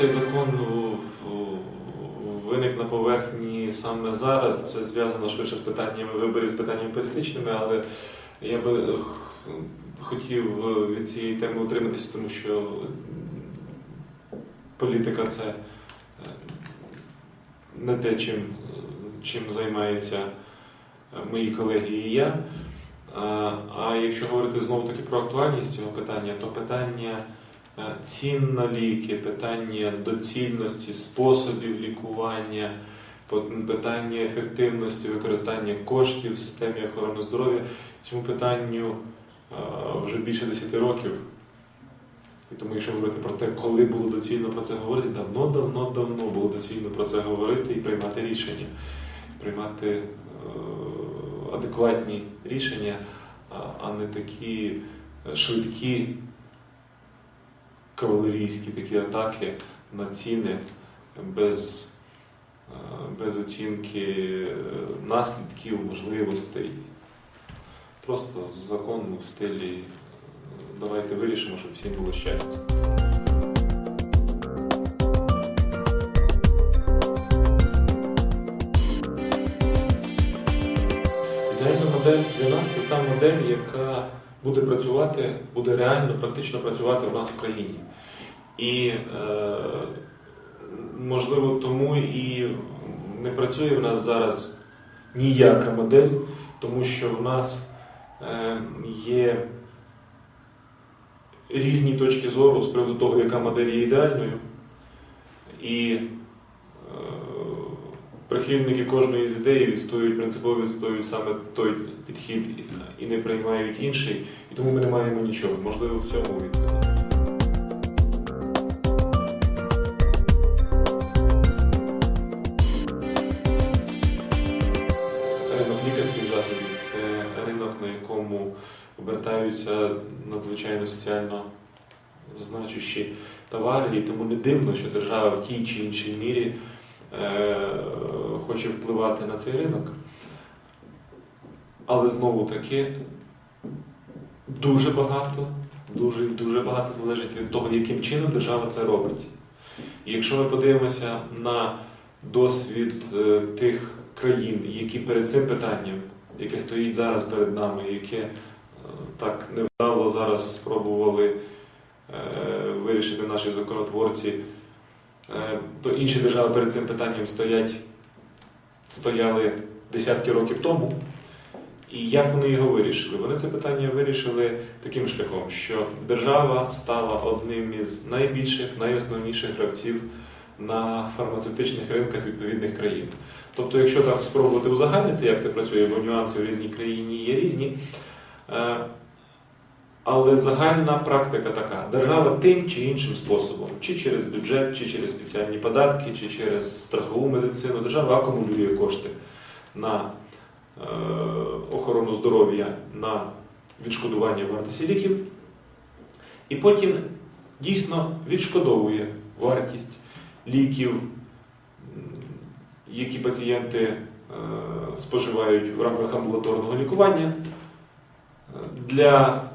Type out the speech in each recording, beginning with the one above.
цей закон виник на поверхні саме зараз, це зв'язано швидше з питаннями виборів, з питаннями політичними, але я би е, хотів е, від цієї теми утриматися, тому що політика це е, не те, чим, чим займаються мої колеги і я. А, якщо говорити знову таки про актуальність цього питання, то питання цін на ліки, питання доцільності способів лікування, питання ефективності використання коштів в системі охорони здоров'я, цьому питанню вже більше 10 років. І тому, якщо говорити про те, коли було доцільно про це говорити, давно, давно, давно було доцільно про це говорити і приймати рішення, приймати е, адекватні рішення, а- а не такі е, швидкі кавалерійські такі атаки на ціни без, е, без оцінки е, наслідків, можливостей. Просто закон в стилі е, давайте вирішимо, щоб всім було щастя. Ідеальна модель для нас це та модель, яка буде працювати, буде реально, практично працювати в нас в країні. І е, можливо тому і не працює в нас зараз ніяка модель, тому що в нас е, є різні точки зору з приводу того, яка модель є ідеальною. І е, прихильники кожної з ідеї відстоюють принципово відстоюють саме той підхід і не приймають інший, і тому ми не маємо нічого. Можливо, в цьому відповідь. Ринок лікарських засобів це ринок, на якому обертаються надзвичайно соціально значущі товари, і тому не дивно, що держава в тій чи іншій мірі хоче впливати на цей ринок. Але знову таки дуже багато, дуже, дуже багато залежить від того, яким чином держава це робить. І якщо ми подивимося на досвід е, тих країн, які перед цим питанням, яке стоїть зараз перед нами, яке е, так невдало зараз спробували е, вирішити наші законотворці, е, то інші держави перед цим питанням стоять, стояли десятки років тому. І як вони його вирішили? Вони це питання вирішили таким шляхом, що держава стала одним із найбільших, найосновніших гравців на фармацевтичних ринках відповідних країн. Тобто, якщо так спробувати узагальнити, як це працює, бо нюанси в різній країні є різні. Але загальна практика така: держава тим чи іншим способом, чи через бюджет, чи через спеціальні податки, чи через страхову медицину, держава акумулює кошти на е, охорону здоров'я, на відшкодування вартості ліків, і потім дійсно відшкодовує вартість ліків, які пацієнти е, споживають в рамках амбулаторного лікування. Для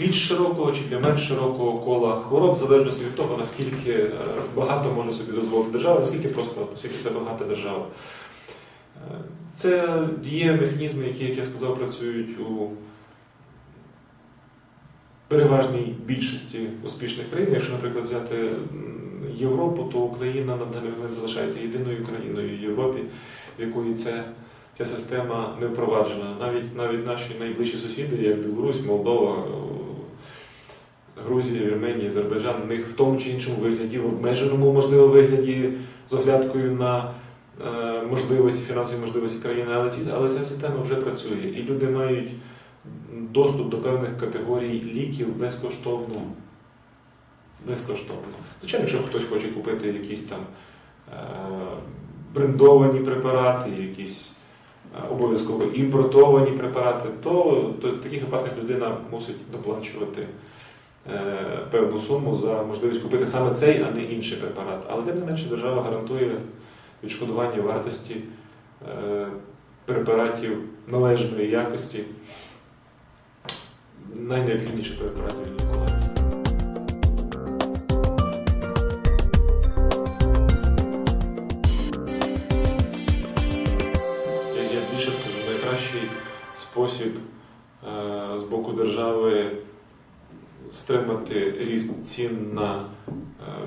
більш широкого чи для менш широкого кола хвороб, в залежності від того, наскільки е, багато може собі дозволити держава, наскільки просто наскільки це багата держава. Е, Це є механізми, які, як я сказав, працюють у переважній більшості успішних країн. Якщо, наприклад, взяти Європу, то Україна на даний момент залишається єдиною країною в Європі, в якої це, ця система не впроваджена. Навіть навіть наші найближчі сусіди, як Білорусь, Молдова, Грузія, Вірменія, Азербайджан, в них в тому чи іншому вигляді, в обмеженому, можливо, вигляді з оглядкою на е, можливості, фінансові можливості країни, але, ці, але ця система вже працює. І люди мають доступ до певних категорій ліків безкоштовно. Безкоштовно. Звичайно, якщо хтось хоче купити якісь там е, брендовані препарати, якісь е, обов'язково імпортовані препарати, то, то в таких випадках людина мусить доплачувати Е, певну суму за можливість купити саме цей, а не інший препарат. Але тим не менше держава гарантує відшкодування вартості е, препаратів належної якості, найнеобхідніших препаратів лікування. Я більше скажу, найкращий спосіб е, з боку держави стримати ріст цін на е,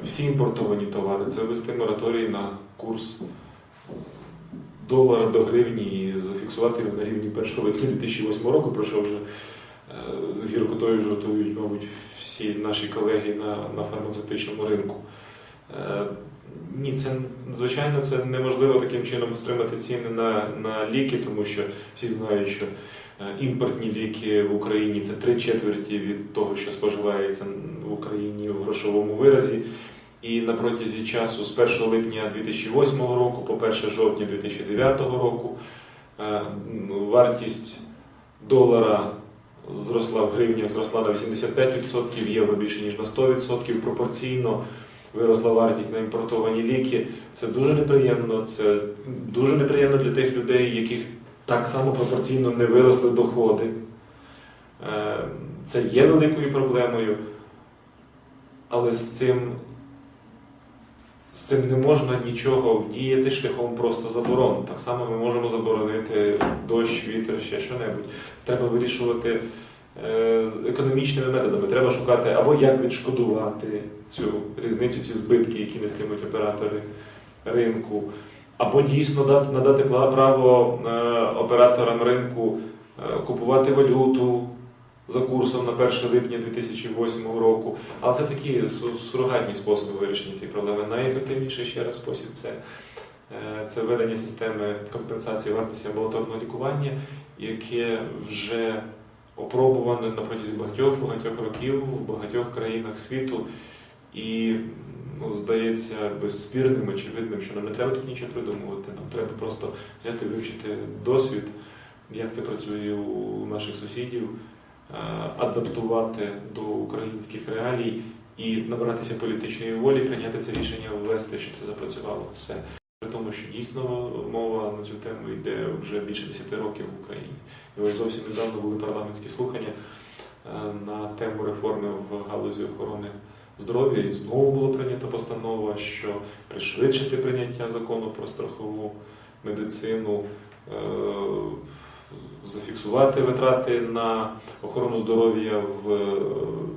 всі імпортовані товари, це ввести мораторій на курс долара до гривні і зафіксувати його на рівні 1 липня 2008 року, про що вже е, з гіркотою жартують, мабуть, всі наші колеги на, на фармацевтичному ринку. Е, Ні, це звичайно це неможливо таким чином стримати ціни на, на ліки, тому що всі знають, що е, імпортні ліки в Україні це три четверті від того, що споживається в Україні в грошовому виразі. І на протязі часу з 1 липня 2008 року по 1 жовтня 2009 року е, вартість долара зросла в гривнях, зросла на 85%, євро більше ніж на 100%, пропорційно виросла вартість на імпортовані ліки. Це дуже неприємно. Це дуже неприємно для тих людей, яких так само пропорційно не виросли доходи. Е, Це є великою проблемою, але з цим, з цим не можна нічого вдіяти шляхом просто заборон. Так само ми можемо заборонити дощ, вітер, ще що-небудь. Треба вирішувати е, економічними методами. Треба шукати або як відшкодувати цю різницю, ці збитки, які нестимуть оператори ринку, або дійсно дати, надати право е, операторам ринку е, купувати валюту за курсом на 1 липня 2008 року. Але це такі су- сурогатні способи вирішення цієї проблеми. Найефективніший ще раз спосіб це, е, це введення системи компенсації вартості амбулаторного лікування, яке вже опробуване на протязі багатьох багатьох років в багатьох країнах світу. І ну, здається безспірним, очевидним, що нам не треба тут нічого придумувати. Нам треба просто взяти вивчити досвід, як це працює у наших сусідів, е, адаптувати до українських реалій і набратися політичної волі, прийняти це рішення, ввести, щоб це запрацювало все. При тому, що дійсно мова на цю тему йде вже більше 10 років в Україні. І ось зовсім недавно були парламентські слухання е, на тему реформи в галузі охорони здоров'я, і знову була прийнята постанова, що пришвидшити прийняття закону про страхову медицину, е, зафіксувати витрати на охорону здоров'я в е,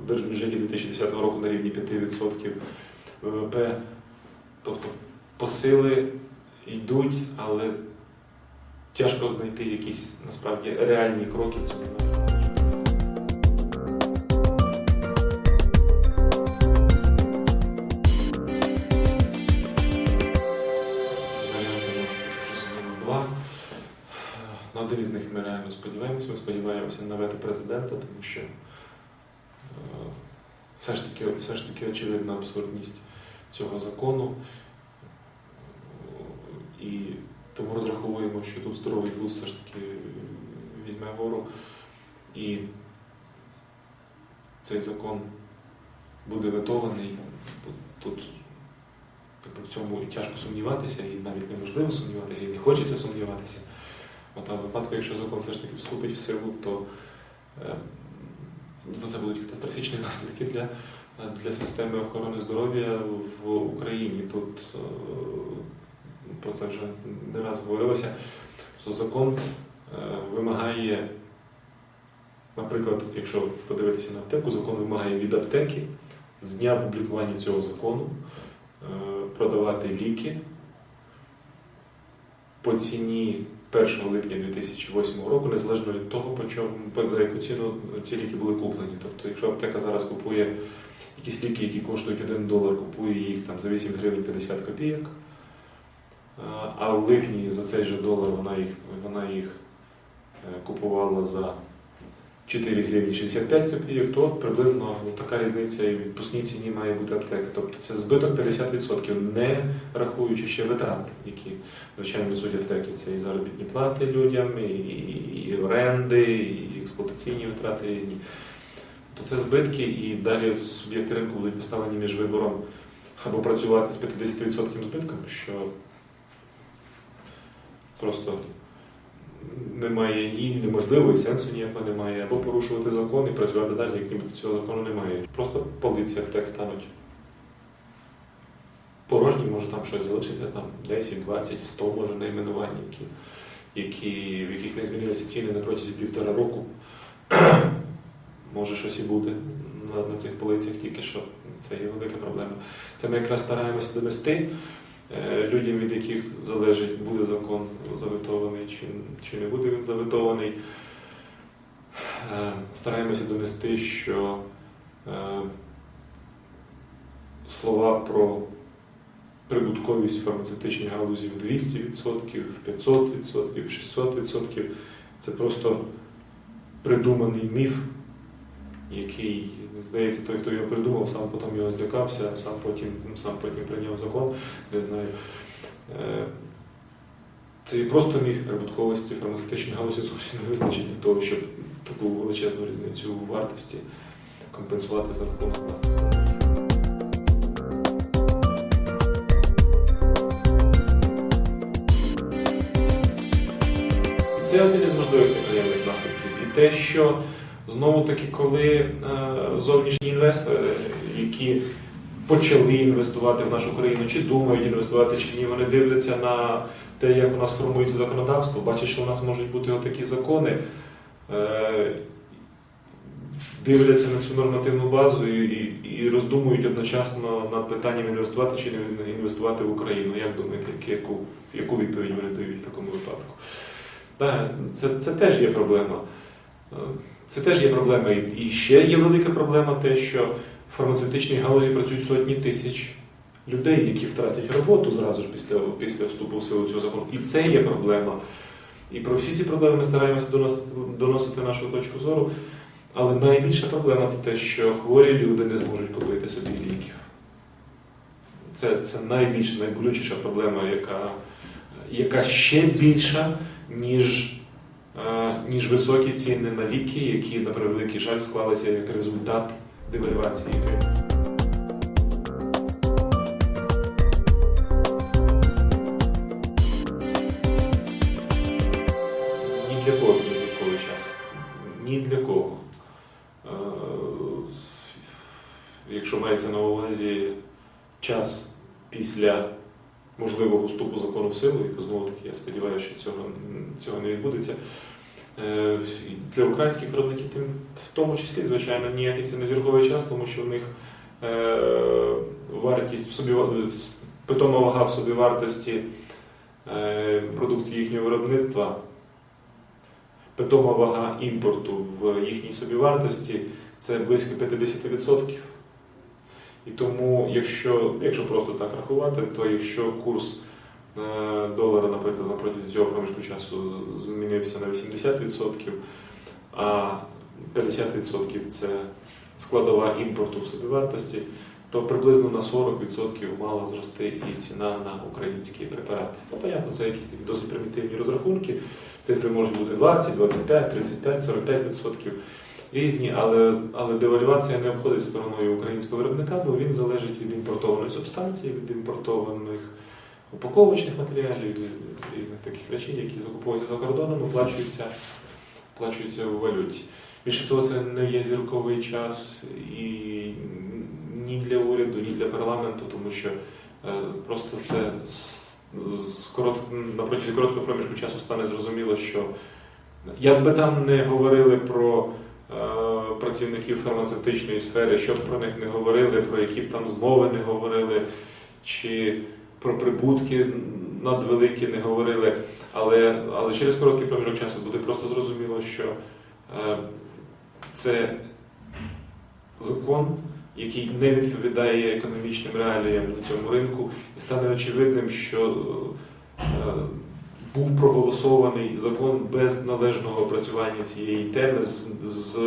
держбюджеті 2010 року на рівні 5% ВВП. Тобто посили йдуть, але тяжко знайти якісь насправді реальні кроки в цьому. Один них ми реально сподіваємося. Ми сподіваємося на вето президента, тому що е, все ж таки, все ж таки очевидна абсурдність цього закону. І тому розраховуємо, що тут здоровий глузд все ж таки візьме гору. І цей закон буде ветований. Тут Тобто в цьому тяжко сумніватися, і навіть неможливо сумніватися, і не хочеться сумніватися. От, а в випадку, якщо закон все ж таки вступить в силу, то, е, це будуть катастрофічні наслідки для, для системи охорони здоров'я в Україні. Тут е, про це вже не раз говорилося, що закон е, вимагає, наприклад, якщо подивитися на аптеку, закон вимагає від аптеки з дня опублікування цього закону е, продавати ліки по ціні 1 липня 2008 року, незалежно від того, за яку ціну ці ліки були куплені. Тобто, якщо аптека зараз купує якісь ліки, які коштують 1 долар, купує їх там за 8 гривень 50 копійок, а- а в липні за цей же долар вона їх, вона їх е, купувала за 4 гривні 65 копійок, то приблизно така різниця і в відпускній ціні має бути аптека. Тобто це збиток 50%, не рахуючи ще витрати, які, звичайно, несуть аптеки. Це і заробітні плати людям, і, оренди, і експлуатаційні витрати різні. То це збитки, і далі суб'єкти ринку будуть поставлені між вибором або працювати з 50% збитком, що просто немає і неможливо, і сенсу ніякого немає, або порушувати закон і працювати далі, як ніби цього закону немає. Просто полиці аптек стануть порожні, може там щось залишиться, там 10, 20, 100, може найменувань, які, які, в яких не змінилися ціни на протязі півтора року. Може щось і буде на, на цих полицях, тільки що це є велика проблема. Це ми якраз стараємося донести людям, від яких залежить, буде закон заветований чи, чи не буде він заветований. Е, Стараємося донести, що е, слова про прибутковість фармацевтичної галузі в 200%, в 500%, в 600% це просто придуманий міф, який, здається, той, хто його придумав, сам потім його злякався, сам потім, сам потім прийняв закон, не знаю. Е, Це просто міф прибутковості фармацевтичної галузі зовсім не вистачить для того, щоб таку величезну різницю у вартості компенсувати за рахунок власних Це один із можливих неприємних наслідків. І те, що знову таки, коли е, зовнішні інвестори, які почали інвестувати в нашу країну, чи думають інвестувати, чи ні, вони дивляться на те, як у нас формується законодавство, бачать, що у нас можуть бути отакі закони, е, дивляться на цю нормативну базу і, і, роздумують одночасно над питанням інвестувати чи не інвестувати в Україну. Як думаєте, яку, яку відповідь вони дають в такому випадку? Так, це, це теж є проблема. Це теж є проблема. І ще є велика проблема те, що в фармацевтичній галузі працюють сотні тисяч людей, які втратять роботу зразу ж після, після вступу в силу цього закону. І це є проблема. І про всі ці проблеми ми стараємося доносити, доносити нашу точку зору. Але найбільша проблема це те, що хворі люди не зможуть купити собі ліків. Це, це найбільша, найболючіша проблема, яка, яка ще більша, ніж, ніж високі ціни на ліки, які, на превеликий жаль, склалися як результат девальвації гривні. Ні для кого не зірковий час. Ні для кого. Е, Якщо мається на увазі час після можливого вступу закону в силу, і знову таки я сподіваюся, що цього, цього не відбудеться. Е, Для українських виробників тим в тому числі, звичайно, ніякий це не зірковий час, тому що в них е, вартість в собі питома вага в собі вартості е, продукції їхнього виробництва, питома вага імпорту в їхній собівартості це близько 50%. І тому, якщо, якщо просто так рахувати, то якщо курс долара, наприклад, на протязі цього проміжку часу змінився на 80%, а 50% це складова імпорту в собівартості, то приблизно на 40% мала зрости і ціна на українські препарати. Ну, понятно, це якісь такі досить примітивні розрахунки. Цифри можуть бути 20, 25, 35, 45% різні, але, але девальвація не обходить стороною українського виробника, бо він залежить від імпортованої субстанції, від імпортованих упаковочних матеріалів, різних таких речей, які закуповуються за кордоном, оплачуються, оплачуються у валюті. Більше того, це не є зірковий час і ні для уряду, ні для парламенту, тому що е, просто це на протязі короткого проміжку часу стане зрозуміло, що як би там не говорили про е, працівників фармацевтичної сфери, що б про них не говорили, про які б там змови не говорили, чи про прибутки надвеликі не говорили, але, але через короткий проміжок часу буде просто зрозуміло, що е, це закон, який не відповідає економічним реаліям на цьому ринку, і стане очевидним, що е, був проголосований закон без належного опрацювання цієї теми, з, з,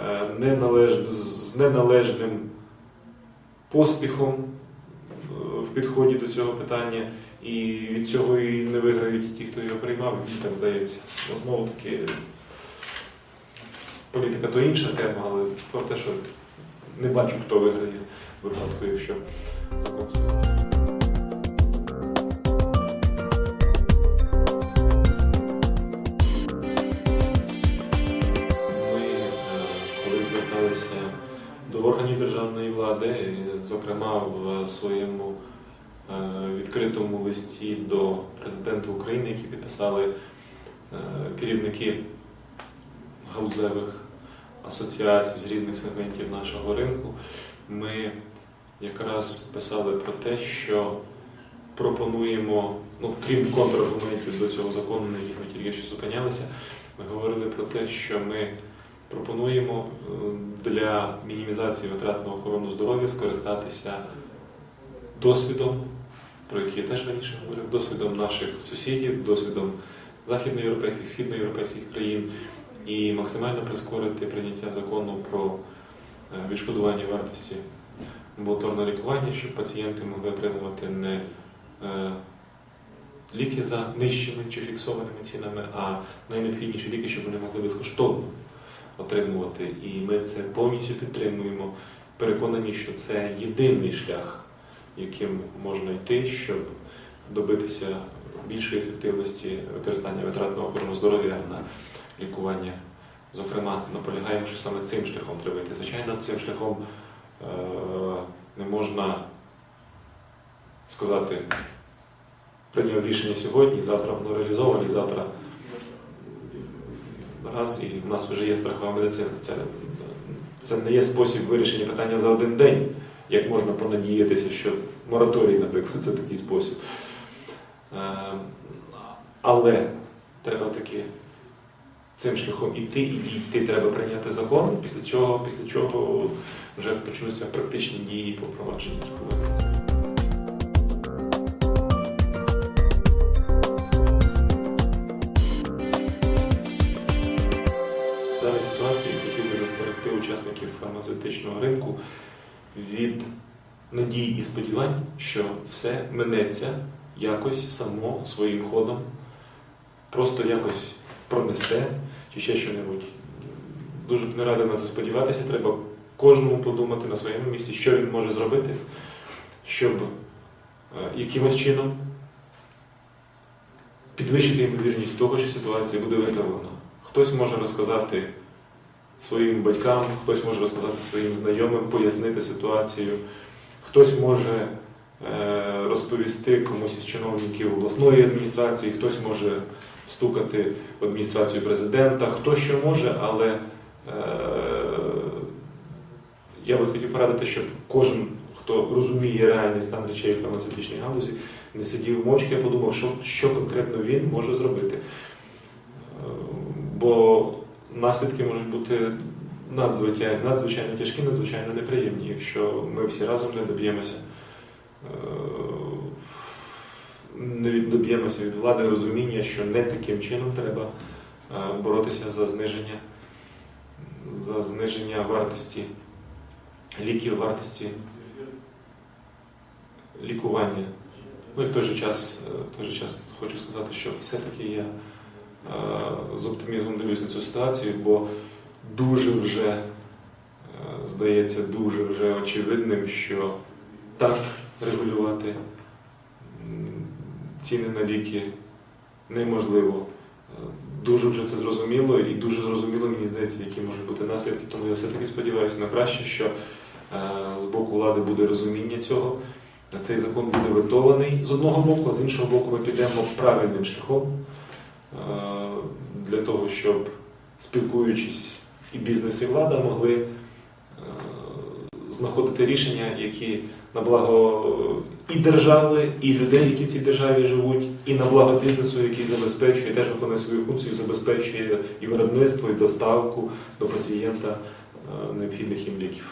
е, неналеж, з неналежним поспіхом підході до цього питання, і від цього і не виграють ті, хто його приймав, мені так здається. Знову таки, політика то інша тема, але про те, що не бачу, хто виграє в випадку, якщо закон. Е, до органів державної влади, зокрема в своєму відкритому листі до президента України, які підписали е, керівники галузевих асоціацій з різних сегментів нашого ринку, ми якраз писали про те, що пропонуємо, ну крім контраргументів до цього закону, на яких ми тільки що зупинялися, ми говорили про те, що ми пропонуємо е, для мінімізації витрат на охорону здоров'я скористатися досвідом, про який я теж раніше говорив, досвідом наших сусідів, досвідом західноєвропейських, східноєвропейських країн і максимально прискорити прийняття закону про е, відшкодування вартості амбулаторного лікування, щоб пацієнти могли отримувати не е, ліки за нижчими чи фіксованими цінами, а найнеобхідніші ліки, щоб вони могли безкоштовно отримувати. І ми це повністю підтримуємо. Переконані, що це єдиний шлях, яким можна йти, щоб добитися більшої ефективності використання витрат на охорону здоров'я на лікування. Зокрема, наполягаємо, що саме цим шляхом треба йти. Звичайно, цим шляхом е, не можна сказати, прийняв рішення сьогодні, завтра воно реалізовано, завтра раз, і в нас вже є страхова медицина. Це, це не є спосіб вирішення питання за один день, як можна понадіятися, що мораторій, наприклад, це такий спосіб. Е, Але треба таки цим шляхом іти і дійти. Треба прийняти закон, після чого, після чого вже почнуться практичні дії по впровадженню страхової медицини. В ситуації хотів би застерегти учасників фармацевтичного ринку від надій і сподівань, що все минеться якось само своїм ходом, просто якось пронесе чи ще що-небудь. Дуже б не радив на це сподіватися. Треба кожному подумати на своєму місці, що він може зробити, щоб е, якимось чином підвищити ймовірність того, що ситуація буде виправлена. Хтось може розказати своїм батькам, хтось може розказати своїм знайомим, пояснити ситуацію, хтось може е, розповісти комусь із чиновників обласної адміністрації, хтось може стукати в адміністрацію президента, хто що може, але е, я би хотів порадити, щоб кожен, хто розуміє реальний стан речей в фармацевтичній галузі, не сидів мовчки, а подумав, що, що конкретно він може зробити. Е, Бо наслідки можуть бути надзвичайно, надзвичайно тяжкі, надзвичайно неприємні, якщо ми всі разом не доб'ємося. е, Не доб'ємося від влади розуміння, що не таким чином треба е, боротися за зниження, за зниження вартості ліків, вартості лікування. Ну і в той же час, е, в той же час хочу сказати, що все-таки я з оптимізмом дивлюсь на цю ситуацію, бо дуже вже, е, здається, дуже вже очевидним, що так регулювати ціни на ліки неможливо. Е, Дуже вже це зрозуміло і дуже зрозуміло, мені здається, які можуть бути наслідки. Тому я все-таки сподіваюся на краще, що е, з боку влади буде розуміння цього. Цей закон буде ветований з одного боку, а з іншого боку, ми підемо правильним шляхом е, для того, щоб спілкуючись і бізнес, і влада могли е, знаходити рішення, які на благо і держави, і людей, які в цій державі живуть, і на благо бізнесу, який забезпечує, теж виконує свою функцію, забезпечує і виробництво, і доставку до пацієнта е, необхідних їм ліків.